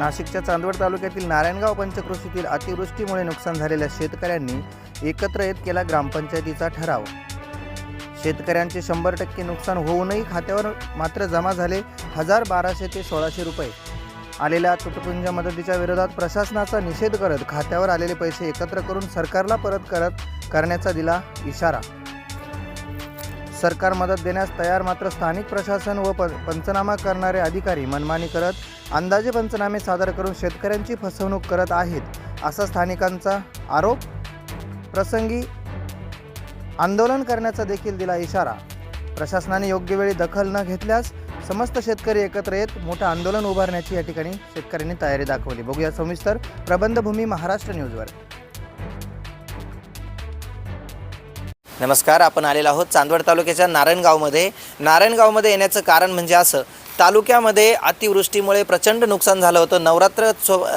नाशिकच्या चांदवड तालुक्यातील नारायणगाव पंचक्रोशीतील अतिवृष्टीमुळे नुकसान झालेल्या शेतकऱ्यांनी एकत्र येत केला ग्रामपंचायतीचा ठराव. शेतकऱ्यांचे शंभर टक्के नुकसान होऊनही खात्यावर मात्र जमा झाले हजार बाराशे ते सोळाशे रुपये. आलेल्या तुटपुंज मदतीच्या विरोधात प्रशासनाचा निषेध करत खात्यावर आलेले पैसे एकत्र करून सरकारला परत करत करण्याचा दिला इशारा. सरकार मदत देण्यास तयार मात्र स्थानिक प्रशासन व प पंचनामा करणारे अधिकारी मनमानी करत अंदाजे पंचनामे सादर करून शेतकऱ्यांची फसवणूक करत आहेत असा स्थानिकांचा आरोप. प्रसंगी आंदोलन करण्याचा देखील दिला इशारा. प्रशासनाने योग्य वेळी दखल न घेतल्यास समस्त शेतकरी एकत्र येत मोठं आंदोलन उभारण्याची या ठिकाणी शेतकऱ्यांनी तयारी दाखवली. बघूया सविस्तर प्रबंधभूमी महाराष्ट्र न्यूजवर. नमस्कार आपण आलेलो आहोत चांदवड तालुक्याच्या नारायणगावमध्ये. नारायणगावमध्ये येण्याचं कारण म्हणजे असं तालुक्यामध्ये अतिवृष्टीमुळे प्रचंड नुकसान झालं होतं. नवरात्र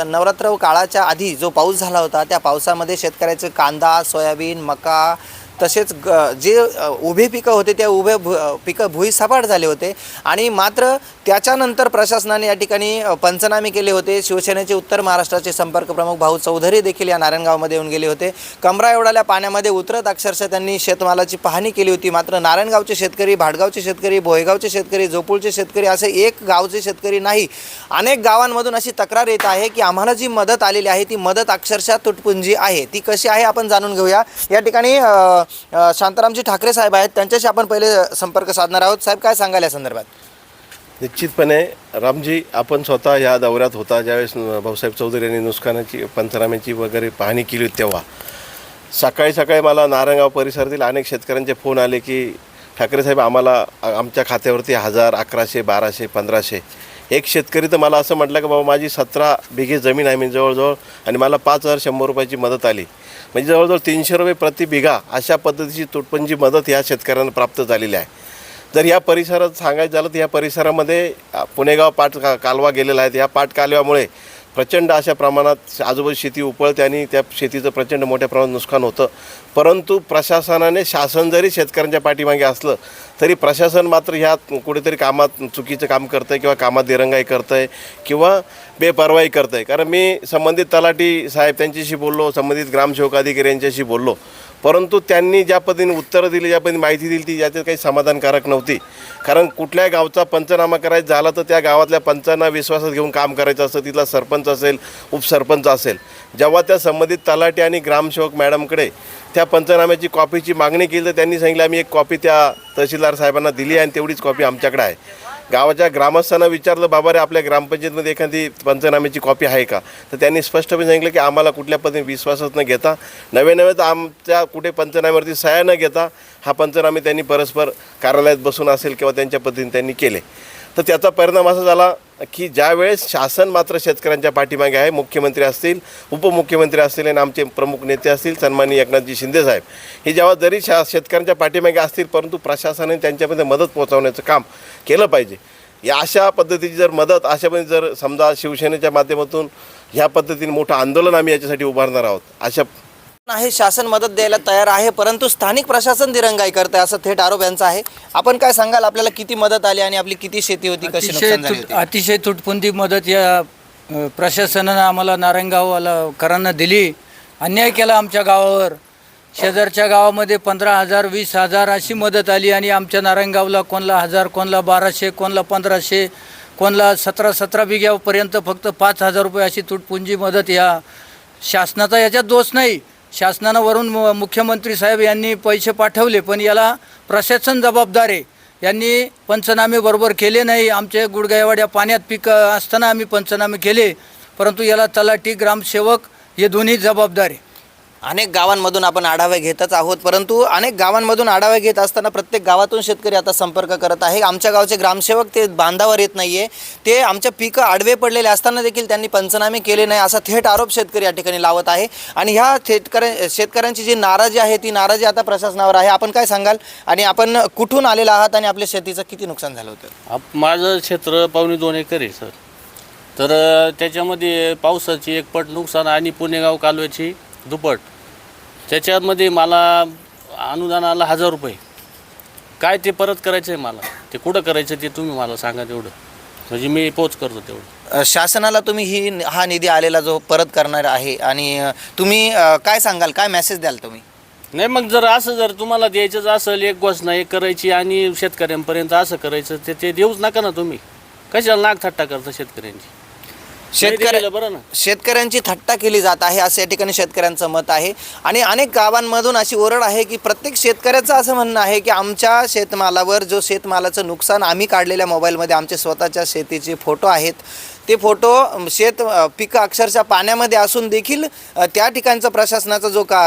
नवरात्र काळाच्या आधी जो पाऊस झाला होता त्या पावसामध्ये शेतकऱ्याचे कांदा सोयाबीन मका तसेच ग जे उभे उभी पिकं होते त्या उभे भु पिकं भुईसपाट झाले होते. आणि मात्र त्याच्यानंतर प्रशासनाने या ठिकाणी पंचनामे केले होते. शिवसेनेचे उत्तर महाराष्ट्राचे संपर्क प्रमुख भाऊ चौधरी देखील या नारायणगावमध्ये येऊन गेले होते. कमरा एवढाल्या पाण्यामध्ये उतरत अक्षरशः त्यांनी शेतमालाची पाहणी केली होती. मात्र नारायणगावचे शेतकरी भाडगावचे शेतकरी भोयगावचे शेतकरी जोपूळचे शेतकरी असे एक गावचे शेतकरी नाही. अनेक गावांमधून अशी तक्रार येत आहे की आम्हाला जी मदत आलेली आहे ती मदत अक्षरशः तुटपुंजी आहे. ती कशी आहे आपण जाणून घेऊया. या ठिकाणी शांतारामजी ठाकरे साहेब आहेत. त्यांच्याशी आपण पहिले संपर्क साधणार आहोत. साहेब काय सांगाल या संदर्भात? निश्चितपणे रामजी आपण स्वतः ह्या दौऱ्यात होता ज्यावेळेस भाऊसाहेब चौधरी यांनी नुकसानाची पंचनाम्याची वगैरे पाहणी केली होती तेव्हा. सकाळी सकाळी मला नारायणगाव परिसरातील अनेक शेतकऱ्यांचे फोन आले की ठाकरे साहेब आम्हाला आमच्या खात्यावरती हजार अकराशे बाराशे पंधराशे. एक शेतकरी तर मला असं म्हटलं की बाबा माझी सतरा बिघे जमीन आहे मी जवळजवळ आणि मला पाच हजार शंभर रुपयाची मदत आली. म्हणजे जवळजवळ तीनशे रुपये प्रति बिघा अशा पद्धतीची तुटपंची मदत ह्या शेतकऱ्यांना प्राप्त झालेली आहे. जर या परिसरात सांगायचं झालं तर ह्या परिसरामध्ये पुणेगाव पाट का कालवा गेलेला आहे. या पाट कालव्यामुळे प्रचंड अशा प्रमाणात आजूबाजू शेती उपळते आणि त्या शेतीचं प्रचंड मोठ्या प्रमाणात नुकसान होतं. परंतु प्रशासनाने शासन जरी शेतकऱ्यांच्या पाठीमागे असलं तरी प्रशासन मात्र ह्यात कुठेतरी कामात चुकीचं काम करतं आहे किंवा कामात दिरंगाई करतं आहे किंवा बेपरवाई करतं आहे कारण मी संबंधित तलाठी साहेब त्यांच्याशी बोललो संबंधित ग्रामसेवक अधिकारी यांच्याशी बोललो. परंतु त्यांनी ज्या पद्धतीने उत्तरं दिली ज्या पद्धतीने माहिती दिली ती याच्यात काही समाधानकारक नव्हती. कारण कुठल्या गावचा पंचनामा करायचा झाला तर त्या गावातल्या पंचांना विश्वासात घेऊन काम करायचं असतं तिथला सरपंच असेल उपसरपंच असेल. जेव्हा त्या संबंधित तलाठी आणि ग्रामसेवक मॅडमकडे त्या पंचनाम्याची कॉपीची मागणी केली तर त्यांनी सांगितलं आम्ही एक कॉपी त्या तहसीलदार साहेबांना दिली आहे आणि तेवढीच कॉपी आमच्याकडे आहे. गावाच्या ग्रामस्थांना विचारलं बाबा रे आपल्या ग्रामपंचायतमध्ये एखादी पंचनाम्याची कॉपी आहे का? तर त्यांनी स्पष्टपणे सांगितलं की आम्हाला कुठल्या पद्धतीने विश्वासच न घेता नवे नवे तर आमच्या कुठे पंचनाम्यावरती सह्या न घेता हा पंचनामे त्यांनी परस्पर कार्यालयात बसून असेल किंवा त्यांच्या पद्धतीने त्यांनी केले. तर त्याचा परिणाम असा झाला की ज्यावेळेस शासन मात्र शेतकऱ्यांच्या पाठीमागे आहे मुख्यमंत्री असतील उपमुख्यमंत्री असतील आणि आमचे प्रमुख नेते असतील सन्माननीय एकनाथजी शिंदे साहेब हे जेव्हा जरी शा शेतकऱ्यांच्या पाठीमागे असतील परंतु प्रशासनाने त्यांच्यामध्ये मदत पोहोचवण्याचं काम केलं पाहिजे. या अशा पद्धतीची जर मदत अशा पण जर समजा शिवसेनेच्या माध्यमातून ह्या पद्धतीने मोठं आंदोलन आम्ही याच्यासाठी उभारणार आहोत अशा आहे शासन मदत द्यायला तयार आहे परंतु स्थानिक प्रशासन दिरंगाई करते असं थेट आरोप यांचा आहे. आपण काय सांगाल आपल्याला किती मदत आली आणि आपली किती शेती होती कशी अतिशय नुकसान झाली तुट होती? अतिशय तुटपुंजी मदत या अ, प्रशासनानं आम्हाला नारायणगावला करांना दिली. अन्याय केला आमच्या गावावर. शेजारच्या गावामध्ये पंधरा हजार वीस हजार अशी मदत आली आणि आमच्या नारायणगावला कोणला हजार कोणला बाराशे कोणला पंधराशे कोणला सतरा सतरा बिघ्यापर्यंत फक्त पाच हजार रुपये अशी तुटपुंजी मदत या शासनाचा याच्यात दोष नाही. शासनानं वरून मुख्यमंत्री साहेब यांनी पैसे पाठवले पण याला प्रशासन जबाबदार आहे. यांनी पंचनामे बरोबर केले नाही. आमचे गुडगायवाड्या पाण्यात पीक असताना आम्ही पंचनामे केले परंतु याला तलाठी ग्रामसेवक हे दोन्ही जबाबदार आहे. अनेक गावांमधून आपण आढावे घेतच आहोत परंतु अनेक गावांमधून आढावे घेत असताना प्रत्येक गावातून शेतकरी आता संपर्क करत आहे. आमच्या गावचे ग्रामसेवक ते बांधावर येत नाहीये. ते आमच्या पिकं आडवे पडलेले असताना देखील त्यांनी पंचनामे केले नाही असा थेट आरोप शेतकरी या ठिकाणी लावत आहे. आणि ह्या शेतकऱ्या शेतकऱ्यांची जी नाराजी आहे ती नाराजी आता प्रशासनावर आहे. आपण काय सांगाल? आणि आपण कुठून आलेला आहात आणि आपल्या शेतीचं किती नुकसान झालं होतं? आप माझं क्षेत्र पावणे दोन एकर आहे सर. तर त्याच्यामध्ये पावसाची एक पट नुकसान आणि पुणेगाव कालव्याची दुपट. त्याच्यामध्ये मला अनुदान आलं हजार रुपये. काय ते परत करायचं आहे मला? ते कुठं करायचं ते तुम्ही मला सांगा तेवढं. म्हणजे मी पोच करतो तेवढं. अ, शासनाला तुम्ही ही हा निधी आलेला जो परत करणार आहे आणि अ, तुम्ही अ, काय सांगाल? काय मेसेज द्याल तुम्ही? नाही मग जर असं जर तुम्हाला द्यायचंच असेल एक घोषणा एक करायची आणि शेतकऱ्यांपर्यंत असं करायचं ते ते देऊच नका ना तुम्ही. कशाला नागथट्टा करता शेतकऱ्यांची? शेतकऱ्या दिलेलं बरं ना. शेतकऱ्यांची थट्टा केली जात आहे असं या ठिकाणी शेतकऱ्यांचं मत आहे. आणि अनेक गावांमधून अशी ओरड आहे की प्रत्येक शेतकऱ्याचं असं म्हणणं आहे की आमच्या शेतमालावर जो शेतमालाचं नुकसान आम्ही काढलेल्या मोबाईलमध्ये आमचे स्वतःच्या शेतीचे फोटो आहेत. ते फोटो शेत पिकं अक्षरशः पाण्यामध्ये असून देखील त्या ठिकाणचा प्रशासनाचा जो का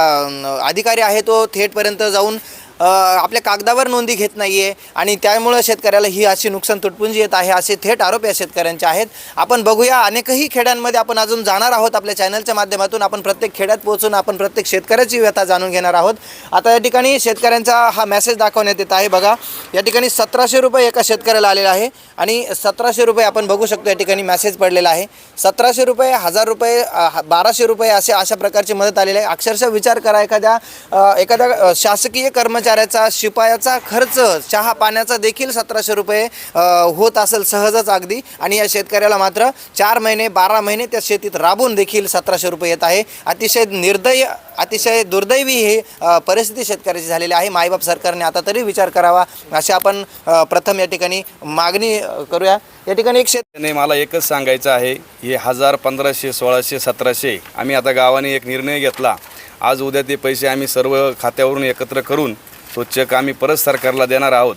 अधिकारी आहे तो थेटपर्यंत जाऊन आपल्या कागदावर नोंदी घेत नाही आहे आणि त्यामुळं शेतकऱ्याला ही अशी नुकसान तुटपुंजी येत आहे असे थेट आरोप या शेतकऱ्यांचे आहेत. आपण बघूया अनेकही खेड्यांमध्ये आपण अजून जाणार आहोत आपल्या चॅनलच्या माध्यमातून. आपण प्रत्येक खेड्यात पोहोचून आपण प्रत्येक शेतकऱ्याची व्यथा जाणून घेणार आहोत. आता या ठिकाणी शेतकऱ्यांचा हा मेसेज दाखवण्यात येत आहे. बघा या ठिकाणी सतराशे रुपये एका शेतकऱ्याला आलेला आहे आणि सतराशे रुपये आपण बघू शकतो या ठिकाणी मेसेज पडलेला आहे. सतराशे रुपये हजार रुपये बाराशे रुपये असे अशा प्रकारची मदत आलेली आहे. अक्षरशः विचार करा एखाद्या एखाद्या शासकीय कर्मचारी कर्मचाऱ्याचा शिपायाचा खर्च चहा पाण्याचा देखील सतराशे रुपये होत असेल सहजच अगदी. आणि या शेतकऱ्याला मात्र चार महिने बारा महिने त्या शेतीत राबून देखील सतराशे रुपये येत आहे. अतिशय निर्दयी अतिशय दुर्दैवी ही परिस्थिती शेतकऱ्याची झालेली आहे. मायबाप सरकारने आता तरी विचार करावा. अशी आपण प्रथम या ठिकाणी मागणी करूया. या ठिकाणी एक शेत नाही मला एकच सांगायचं आहे. हे हजार पंधराशे सोळाशे सतराशे आम्ही आता गावाने एक निर्णय घेतला. आज उद्या ते पैसे आम्ही सर्व खात्यावरून एकत्र करून तो चेक आम्ही परत सरकारला देणार आहोत.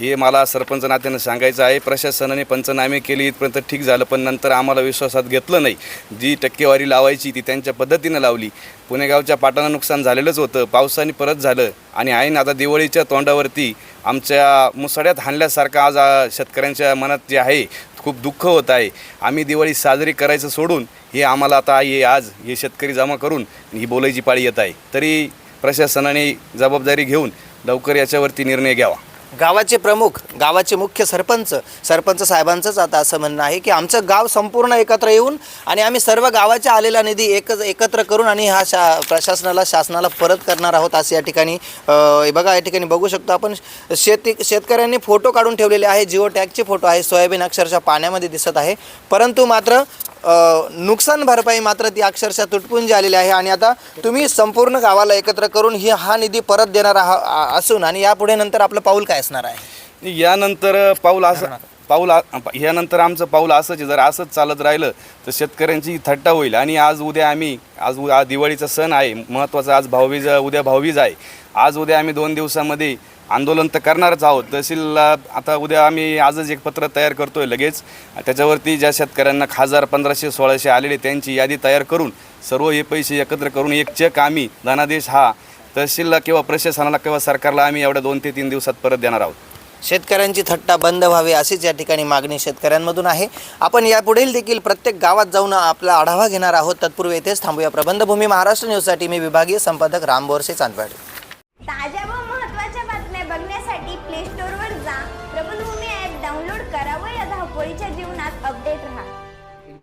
हे मला सरपंच नात्यानं सांगायचं आहे. प्रशासनाने पंचनामे केले इथपर्यंत ठीक झालं पण नंतर आम्हाला विश्वासात घेतलं नाही. जी टक्केवारी लावायची ती त्यांच्या पद्धतीनं लावली. पुणेगावच्या पाटानं नुकसान झालेलंच होतं. पावसाने परत झालं. आणि ऐन आता दिवाळीच्या तोंडावरती आमच्या मुसड्यात हाणल्यासारखं आज शेतकऱ्यांच्या मनात जे आहे खूप दुःख होत आहे. आम्ही दिवाळी साजरी करायचं सोडून हे आम्हाला आता हे आज हे शेतकरी जमा करून ही बोलायची पाळी येत आहे. तरी प्रशासनाने जबाबदारी घेऊन लवकर याच्यावरती निर्णय घ्यावा. गावाचे प्रमुख गावाचे मुख्य सरपंच सरपंच साहेबांचंच आता असं म्हणणं आहे की आमचं गाव संपूर्ण एकत्र येऊन आणि आम्ही सर्व गावाच्या आलेला निधी एकच एकत्र करून आणि हा शा प्रशासनाला शासनाला परत करणार आहोत असं या ठिकाणी अ, बघा या ठिकाणी बघू शकतो आपण. शेती शेतकऱ्यांनी फोटो काढून ठेवलेले आहे जिओ टॅगचे फोटो आहे सोयाबीन अक्षरशः पाण्यामध्ये दिसत आहे. परंतु मात्र नुकसान भरपाई मात्र ती अक्षरशः तुटपुंजी आलेली आहे आणि आता तुम्ही संपूर्ण गावाला एकत्र करून ही हा निधी परत देणार आहा असून आणि यापुढे नंतर आपलं पाऊल काय असणार आहे? यानंतर पाऊल असं पाऊल यानंतर आमचं पाऊल असंच जर असंच चालत राहिलं तर शेतकऱ्यांची थट्टा होईल. आणि आज उद्या आम्ही आज उ- आज दिवाळीचा सण आहे. महत्त्वाचा आज भाऊबीज उद्या भाऊबीज आहे. आज उद्या आम्ही दोन दिवसामध्ये आंदोलन तर करणारच आहोत. तहसीलला आता उद्या आम्ही आजच एक पत्र तयार करतोय लगेच. त्याच्यावरती ज्या शेतकऱ्यांना हजार पंधराशे सोळाशे आलेले त्यांची यादी तयार करून सर्व हे पैसे एकत्र करून एक चेक आम्ही धनादेश हा तहसीलला किंवा प्रशासनाला किंवा सरकारला आम्ही एवढ्या दोन ते तीन दिवसात परत देणार आहोत. शेतकऱ्यांची थट्टा बंद व्हावी अशीच या ठिकाणी मागणी शेतकऱ्यांमधून आहे. आपण यापुढील देखील प्रत्येक गावात जाऊन आपला आढावा घेणार आहोत. तत्पूर्वी येथेच थांबूया. प्रबंधभूमी महाराष्ट्र न्यूजसाठी मी विभागीय संपादक राम बोरसे चांदवाड.